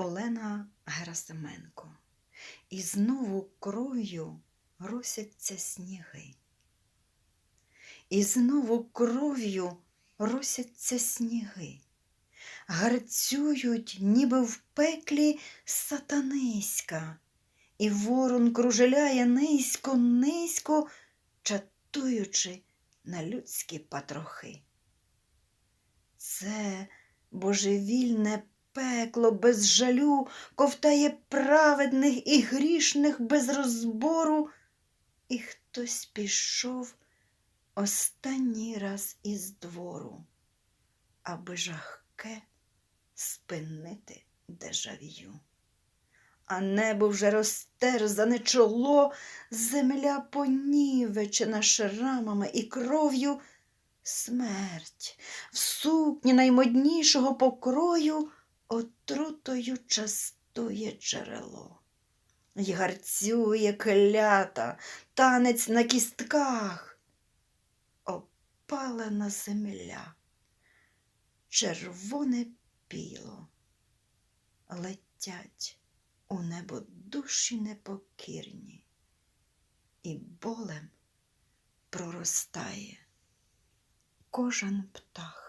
Олена Герасименко. І знову кров'ю росяться сніги. І знову кров'ю росяться сніги. Гарцюють, ніби в пеклі сатаниська, і ворон кружеляє низько, низько, чатуючи на людські патрохи. Це божевільне пекло без жалю ковтає праведних і грішних без розбору, і хтось пішов останній раз із двору, аби жахке спинити дежав'ю. А небо вже розтерзане чоло, земля понівечена шрамами і кров'ю, смерть в сукні наймоднішого покрою отрутою частує джерело. й гарцює клята, танець на кістках, опалена земля, червоне піло, летять у небо душі непокірні, і болем проростає кожен птах.